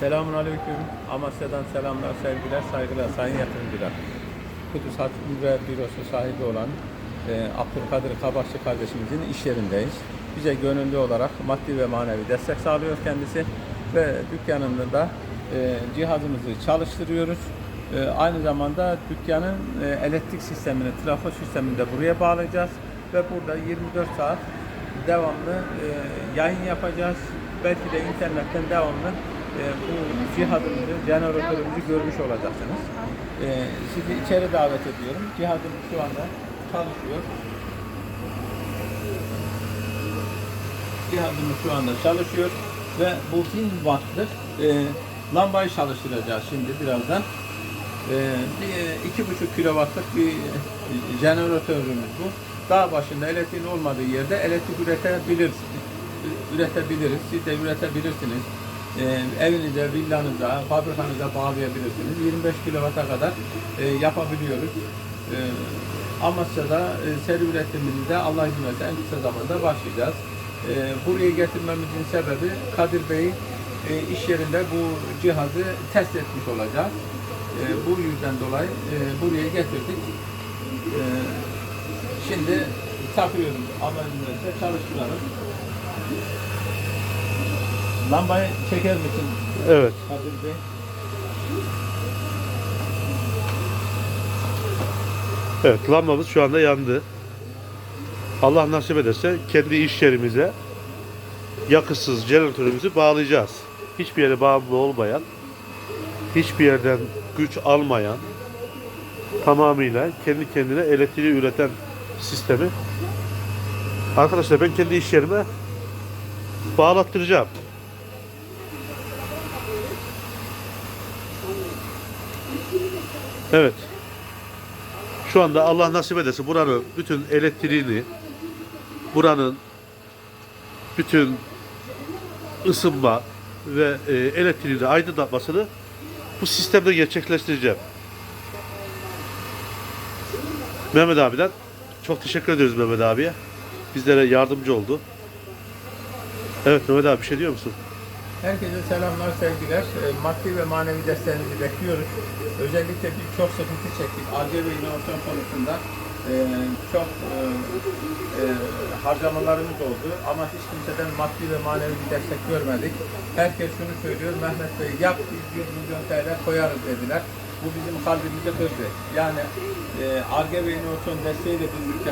Selamun Aleyküm. Amasya'dan selamlar, sevgiler, saygılar sayın yatırımcılar. Kudüs Haç Ümre Bürosu sahibi olan e, Abdülkadir Kabakçı kardeşimizin iş yerindeyiz. Bize gönüllü olarak maddi ve manevi destek sağlıyor kendisi ve dükkanında da e, cihazımızı çalıştırıyoruz. E, aynı zamanda dükkanın e, elektrik sistemini, trafo sistemini de buraya bağlayacağız ve burada 24 saat devamlı e, yayın yapacağız. Belki de internetten devamlı e, bu cihazımızı, jeneratörümüzü görmüş olacaksınız. E, sizi içeri davet ediyorum. Cihazımız şu anda çalışıyor. Cihazımız şu anda çalışıyor ve bu 1000 wattlık e, lambayı çalıştıracağız şimdi birazdan. E, bir, iki buçuk kilowattlık bir jeneratörümüz bu. Dağ başında elektriğin olmadığı yerde elektrik üretebilir, üretebiliriz. Siz de üretebilirsiniz. E, evinize, villanıza, fabrikanıza bağlayabilirsiniz. 25 kilovata kadar e, yapabiliyoruz. E, Amasya'da e, seri üretimini de Allah izin verirse en kısa zamanda başlayacağız. E, buraya getirmemizin sebebi Kadir Bey e, iş yerinde bu cihazı test etmiş olacağız. E, bu yüzden dolayı e, buraya getirdik. E, şimdi takıyorum verirse çalıştıralım. Lambayı çeker misin Evet. Kadir Bey? Evet lambamız şu anda yandı. Allah nasip ederse kendi iş yerimize yakıtsız jeneratörümüzü bağlayacağız. Hiçbir yere bağımlı olmayan, hiçbir yerden güç almayan, tamamıyla kendi kendine elektriği üreten sistemi. Arkadaşlar ben kendi iş yerime bağlattıracağım. Evet. Şu anda Allah nasip ederse buranın bütün elektriğini, buranın bütün ısınma ve e, elektriğini aydınlatmasını bu sistemde gerçekleştireceğim. Mehmet abiden çok teşekkür ediyoruz Mehmet abiye. Bizlere yardımcı oldu. Evet Mehmet abi bir şey diyor musun? Herkese selamlar, sevgiler. E, Maddi ve manevi desteğinizi bekliyoruz. Özellikle biz çok sıkıntı çektik. ARGE ve inovasyon konusunda e, çok e, e, harcamalarımız oldu. Ama hiç kimseden maddi ve manevi bir destek görmedik. Herkes şunu söylüyor, Mehmet Bey yap biz 1 milyon TL koyarız dediler. Bu bizim kalbimizi kırdı. Yani ARGE ve inovasyon desteğiyle biz